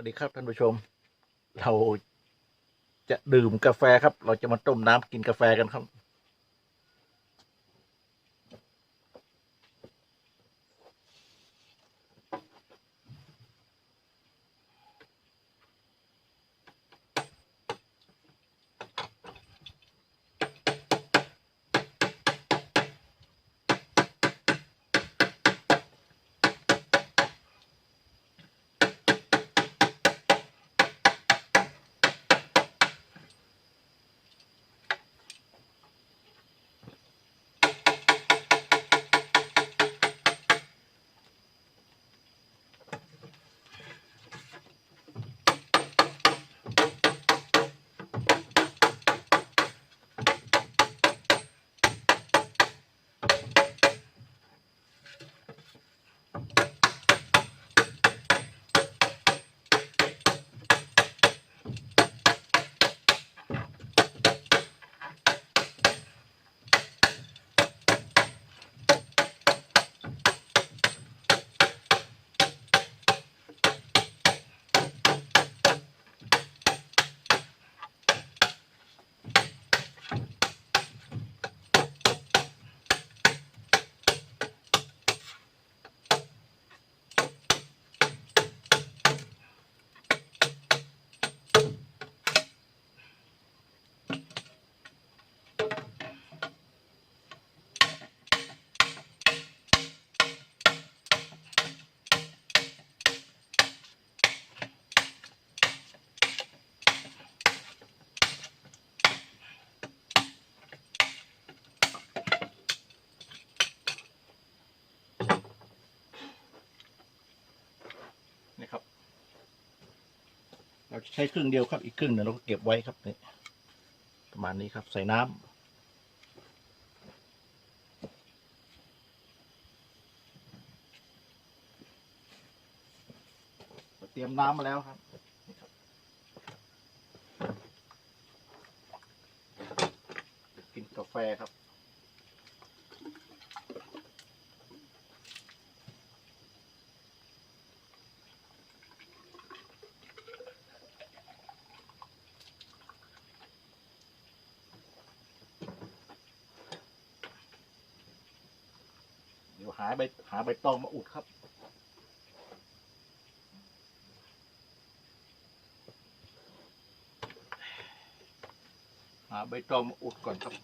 วัสดีครับท่านผู้ชม เราจะดื่มกาแฟครับ เราจะมาต้มน้ำกินกาแฟกันครับ เราใช้ครึ่งเดียวครับ อีกครึ่งหนึ่งเราก็เก็บไว้ครับนี่ประมาณนี้ครับ ใส่น้ำเราเตรียมน้ำมาแล้วครับกินกาแฟครับ หาใบหาใบตองมาอุดครับ หาใบตองมาอุดก่อนครับ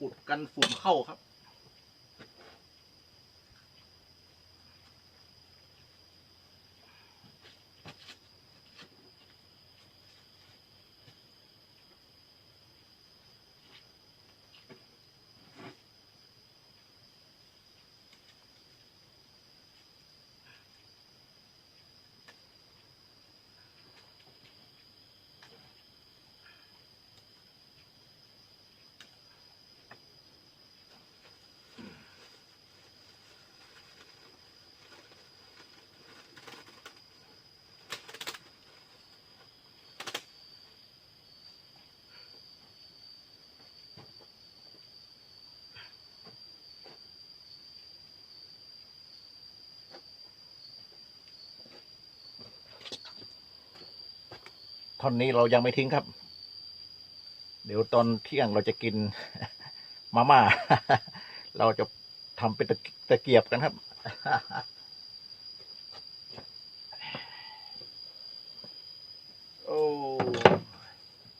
อุดกันฝุ่นเข้าครับ ท่อนนี้เรายังไม่ทิ้งครับ เดี๋ยวตอนเที่ยงเราจะกินมาม่า เราจะทำเป็นตะเกียบกันครับ โอ้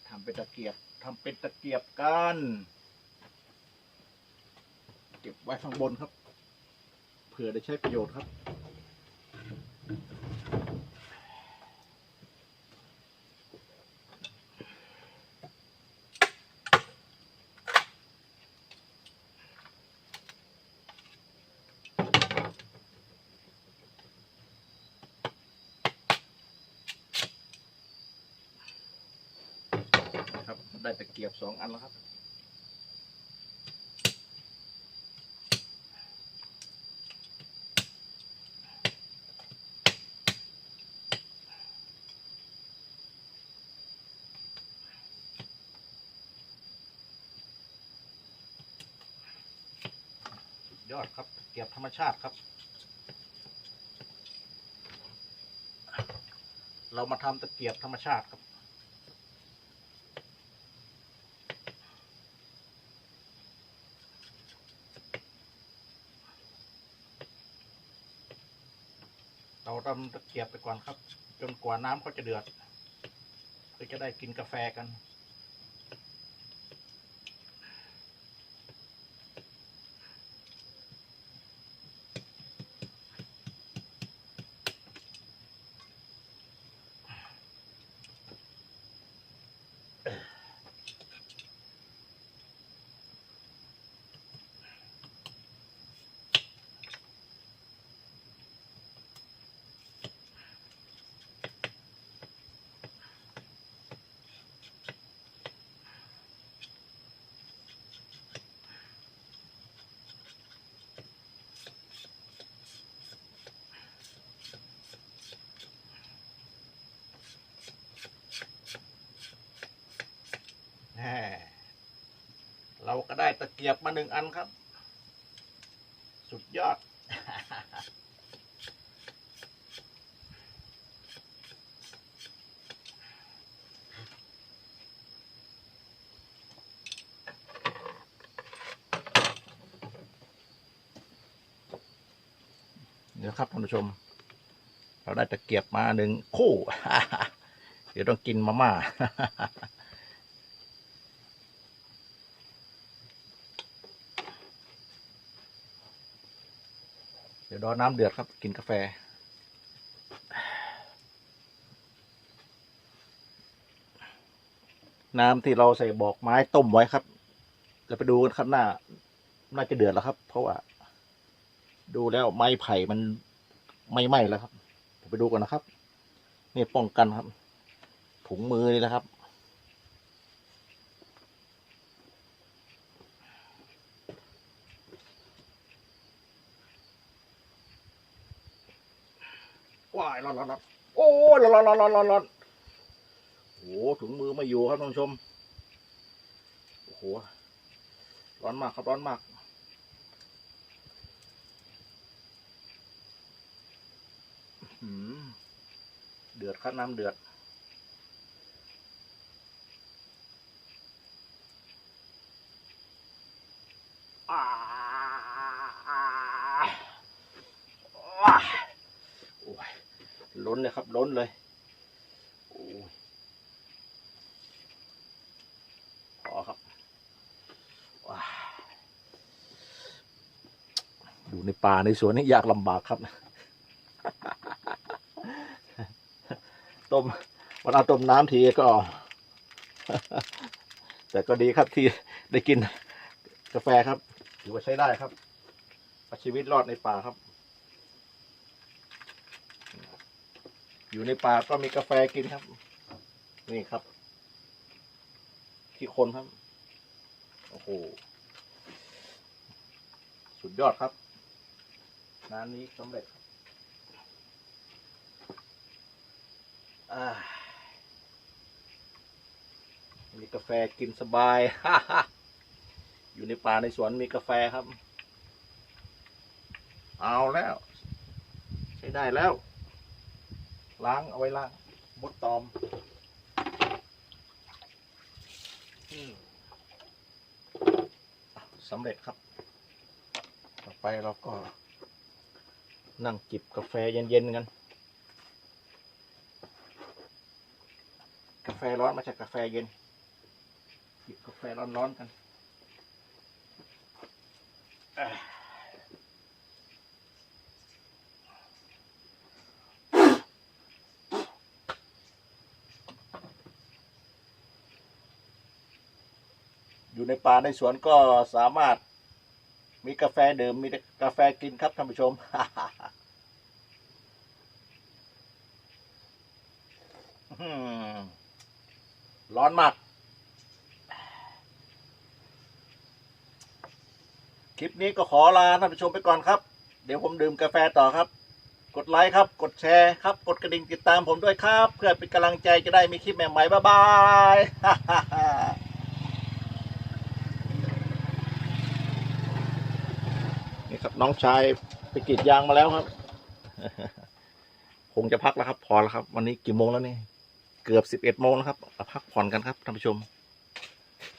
ทำเป็นตะเกียบทำเป็นตะเกียบกันเก็บไว้ข้างบนครับ เผื่อได้ใช้ประโยชน์ครับ ได้ตะเกียบสองอันแล้วครับ ยอดครับเกียบธรรมชาติครับ เรามาทำตะเกียบธรรมชาติครับ เราตำตะเกียบไปก่อนครับ จนกว่าน้ำเขาจะเดือดเพื่อจะได้กินกาแฟกัน แหม่เรา ก็ได้ตะเกียบมาหนึ่งอันครับ สุดยอด เดี๋ยวครับท่านผู้ชม เราได้ตะเกียบมาหนึ่งคู่ เดี๋ยวต้องกินมาม่า ดี๋ยวรอน้ำเดือดครับ กินกาแฟ น้ำที่เราใส่บอกไม้ต้มไว้ครับเราไปดูกันครับหน้า น่าจะเดือดแล้วครับ เพราะว่า ดูแล้วไม้ไผ่มันไม่ไหม้แล้วครับผมไปดูกันนะครับ นี่ป้องกันครับ ถุงมือนี่นะครับ ว้ายร้อนร้อนร้อนโอ้ยร้อนร้อนร้อนร้อนร้อนโอ้โหถุงมือไม่อยู่ครับท่านผู้ชมโอ้โหร้อนมากครับร้อนมากเดือดครับน้ำเดือด อ่าว้าโอ้ย ล้นเลยโอ้ยพอครับว้าอยู่ในป่าในสวนนี่ยากลำบากครับ ต้มวันเอาต้มน้ำทีก็ แต่ก็ดีครับที่ได้กินกาแฟครับถือว่าใช้ได้ครับชีวิตรอดในป่าครับ อยู่ในป่าก็มีกาแฟกินครับ นี่ครับ ที่คนครับ โอ้โห สุดยอดครับงานนี้สำเร็จครับมีกาแฟกินสบาย อยู่ในป่าในสวนมีกาแฟครับ เอาแล้ว ใช้ได้แล้ว ล้างเอาไว้ล้างมดตอมสำเร็จครับ ต่อไปเราก็ นั่งจิบกาแฟเย็นๆกัน กาแฟร้อนมาจากกาแฟเย็น จิบกาแฟร้อนๆกัน อยู่ในป่าในสวนก็สามารถ มีกาแฟดื่มมีกาแฟกินครับท่านผู้ชม ร้อนมาก คลิปนี้ก็ขอลาท่านผู้ชมไปก่อนครับ เดี๋ยวผมดื่มกาแฟต่อครับ กดไลค์ครับ กดแชร์ครับ กดกระดิ่งติดตามผมด้วยครับ เพื่อเป็นกำลังใจจะได้มีคลิปใหม่ๆ บ๊ายบาย นี่ครับ น้องชายไปกรีดยางมาแล้วครับ คงจะพักแล้วครับ พอแล้วครับ วันนี้กี่โมงแล้วนี่ เกือบสิบเอ็ดโมงแล้วครับเอาพักผ่อนกันครับท่านผู้ชม